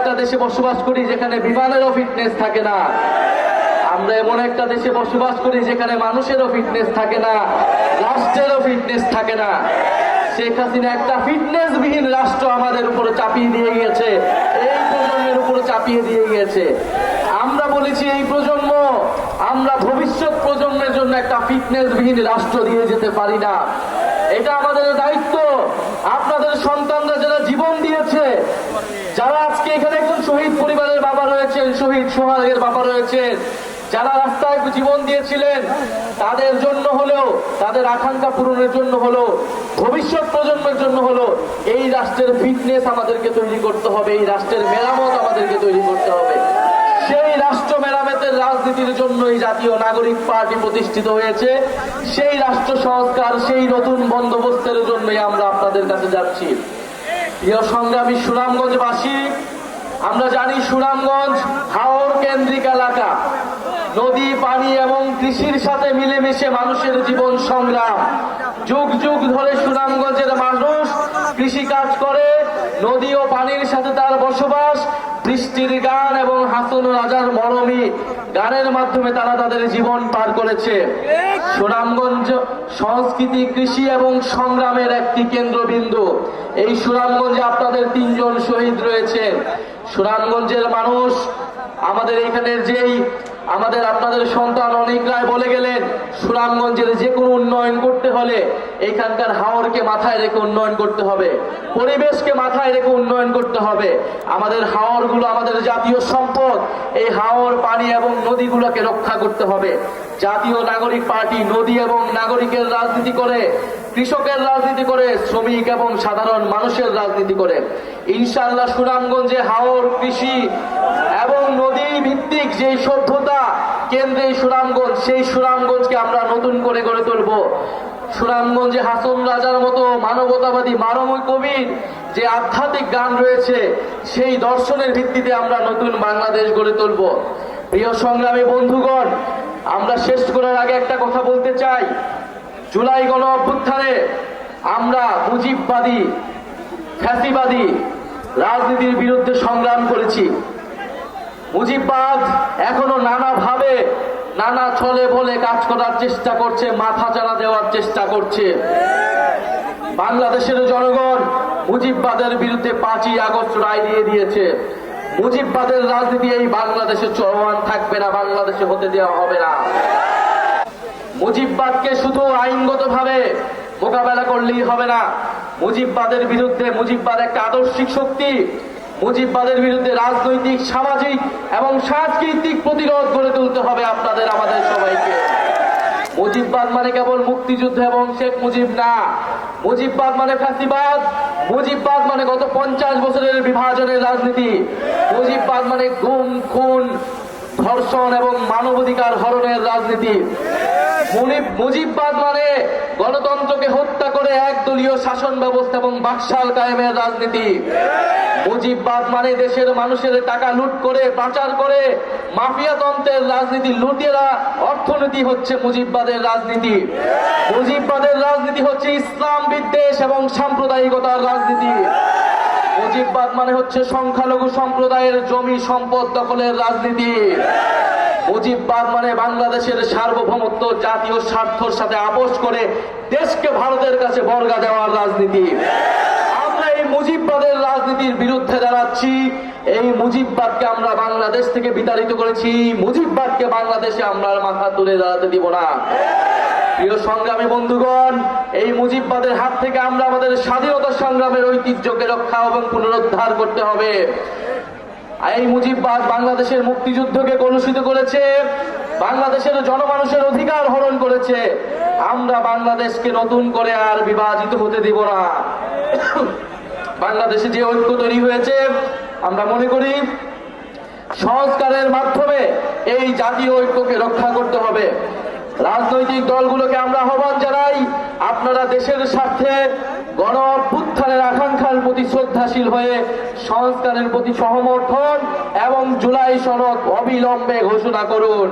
একটা দেশে বসবাস করি যেখানে বিমানেরও ফিটনেস থাকে না। আমরা এমন একটা দেশে বসবাস করি যেখানে মানুষেরও ফিটনেস থাকে না, রাষ্ট্রেরও ফিটনেস থাকে না। শেখ হাসিনা একটা ফিটনেস বিহীন রাষ্ট্র আমাদের উপরে চাপিয়ে দিয়ে গিয়েছে। এই প্রজন্মের উপরে চাপিয়ে দিয়ে গিয়েছে। আমরা বলেছি, এই প্রজন্ম, আমরা ভবিষ্যৎ প্রজন্মের জন্য একটা ফিটনেস বিহীন রাষ্ট্র দিয়ে যেতে পারি না। এটা আমাদের দায়িত্ব আপনাদের সন্তানরা যারা জীবন দিয়েছে যারা আজকে এখানে একজন শহীদ পরিবারের বাবা রয়েছেন শহীদ সোহাগের বাবা রয়েছেন যারা রাস্তায় জীবন দিয়েছিলেন, তাদের জন্য হলেও, তাদের আকাঙ্ক্ষা পূরণের জন্য হলো ভবিষ্যৎ প্রজন্মের জন্য হলো এই রাষ্ট্রের ফিটনেস আমাদেরকে তৈরি করতে হবে, এই রাষ্ট্রের মেরামত আমাদেরকে তৈরি করতে হবে। সেই রাষ্ট্র মেরামতের রাজনীতির জন্য এই জাতীয় নাগরিক পার্টি প্রতিষ্ঠিত হয়েছে। সেই রাষ্ট্র সংস্কার, সেই নতুন বন্দোবস্তের জন্যই আমরা আপনাদের কাছে যাচ্ছি। প্রিয় সংগ্রামী সুনামগঞ্জবাসী আমরা জানি সুনামগঞ্জ হাওর কেন্দ্রিক এলাকা। নদী, পানি এবং কৃষির সাথে মিলেমিশে মানুষের জীবন সংগ্রাম। যুগ যুগ ধরে সুনামগঞ্জের মানুষ কৃষি কাজ করে, নদী ও পানির সাথে তার বসবাস, বৃষ্টির গান এবং হাসন রাজার মরমী। গানের মাধ্যমে তারা তাদের জীবন পার করেছে। সুনামগঞ্জ সংস্কৃতি, কৃষি এবং সংগ্রামের একটি কেন্দ্রবিন্দু। এই সুনামগঞ্জে আপনাদের তিনজন শহীদ রয়েছে। সুনামগঞ্জের মানুষ, আমাদের এখানের যেই আমাদের আপনাদের সন্তান অনেক রায় বলে গেলেন, সুনামগঞ্জের যে কোনো উন্নয়ন করতে হলে এখানকার হাওরকে মাথায় রেখে উন্নয়ন করতে হবে, পরিবেশকে মাথায় রেখে উন্নয়ন করতে হবে। আমাদের হাওরগুলো আমাদের জাতীয় সম্পদ, এই হাওর, পানি এবং নদীগুলোকে রক্ষা করতে হবে। জাতীয় নাগরিক পার্টি নদী এবং নাগরিকের রাজনীতি করে, কৃষকের রাজনীতি করে, শ্রমিক এবং সাধারণ মানুষের রাজনীতি করে। ইনশাল্লাহ সুনামগঞ্জে হাওর, কৃষি এবং নদী ভিত্তিক যে সভ্যতা কেন্দ্রে সুনামগঞ্জ, সেই সুনামগঞ্জকে আমরা নতুন করে গড়ে তুলব। সুনামগঞ্জে হাসন রাজার মতো মানবতাবাদী মানবী কবির যে আধ্যাত্মিক গান রয়েছে, সেই দর্শনের ভিত্তিতে আমরা নতুন বাংলাদেশ গড়ে তুলব। প্রিয় সংগ্রামী বন্ধুগণ, আমরা শেষ করার আগে একটা কথা বলতে চাই। জুলাই গণ অভ্যুত্থানে আমরা মুজিববাদী, ফ্যাসিবাদী রাজনীতির বিরুদ্ধে সংগ্রাম করেছি। মুজিববাদ এখনও নানাভাবে, নানা ছলে বলে কাজ করার চেষ্টা করছে, মাথা চারা দেওয়ার চেষ্টা করছে। বাংলাদেশের জনগণ মুজিববাদের বিরুদ্ধে পাঁচই আগস্ট রায় দিয়ে দিয়েছে। মুজিববাদের রাজনীতি এই বাংলাদেশে চলমান থাকবে না, বাংলাদেশে হতে দেওয়া হবে না। মুজিববাদকে শুধু আইনগতভাবে মোকাবেলা করলেই হবে না। মুজিববাদের বিরুদ্ধে মুজিববাদ একটা আদর্শিক শক্তি। মুজিববাদের বিরুদ্ধে রাজনৈতিক, সামাজিক এবং সাংস্কৃতিক প্রতিরোধ গড়ে তুলতে হবে আপনাদের, আমাদের সবাইকে। মুজিববাদ মানে কেবল মুক্তিযুদ্ধ এবং শেখ মুজিব না। মুজিববাদ মানে ফ্যাসিবাদ। মুজিববাদ মানে গত পঞ্চাশ বছরের বিভাজনের রাজনীতি। মুজিববাদ মানে গুম, খুন, ধর্ষণ এবং মানবাধিকার হরণের রাজনীতি। মুজিববাদ মানে গণতন্ত্রকে হত্যা করে একদলীয় শাসন ব্যবস্থা এবং বাকশাল কায়েমের রাজনীতি। মুজিববাদ মানে দেশের মানুষের টাকা লুট করে, পাচার করে। মাফিয়াতন্ত্রের রাজনীতি লুটেরা অর্থনীতি হচ্ছে মুজিববাদের রাজনীতি। মুজিববাদের রাজনীতি হচ্ছে ইসলাম বিদ্বেষ এবং সাম্প্রদায়িকতার রাজনীতি। মুজিববাদ মানে হচ্ছে সংখ্যালঘু সম্প্রদায়ের জমি সম্পদ দখলের রাজনীতি। মুজিববাদ মানে বাংলাদেশের সার্বভৌমত্ব, জাতীয় স্বার্থর সাথে আপোষ করে দেশকে ভারতের কাছে বর্গা দেওয়ার রাজনীতি। আমরা এই মুজিববাদের রাজনীতির বিরুদ্ধে দাঁড়াচ্ছি। এই মুজিববাদকে আমরা বাংলাদেশ থেকে বিতাড়িত করেছি। মুজিববাদকে বাংলাদেশে আমরা মাথা তুলে দাঁড়াতে দিব না। প্রিয় সংগ্রামী বন্ধুগণ, এই মুজিববাদের হাত থেকে আমরা আমাদের স্বাধীনতা সংগ্রামের ঐতিহ্যকে রক্ষা এবং পুনরুদ্ধার করতে হবে। এই মুজিববাদ বাংলাদেশের মুক্তিযুদ্ধকে কলুষিত করেছে, বাংলাদেশের জনমানুষের অধিকার হরণ করেছে। আমরা বাংলাদেশকে নতুন করে আর বিভাজিত হতে দিব না। বাংলাদেশে যে ঐক্য তৈরি হয়েছে, আমরা মনে করি সংস্কারের মাধ্যমে এই জাতীয় ঐক্যকে রক্ষা করতে হবে। রাজনৈতিক দলগুলোকে আমরা আহ্বান জানাই, আপনারা দেশের স্বার্থে গণ অভ্যুত্থানের আকাঙ্ক্ষার প্রতি শ্রদ্ধাশীল হয়ে সংস্কারের প্রতি সহমর্থন এবং জুলাই সনদ অবিলম্বে ঘোষণা করুন।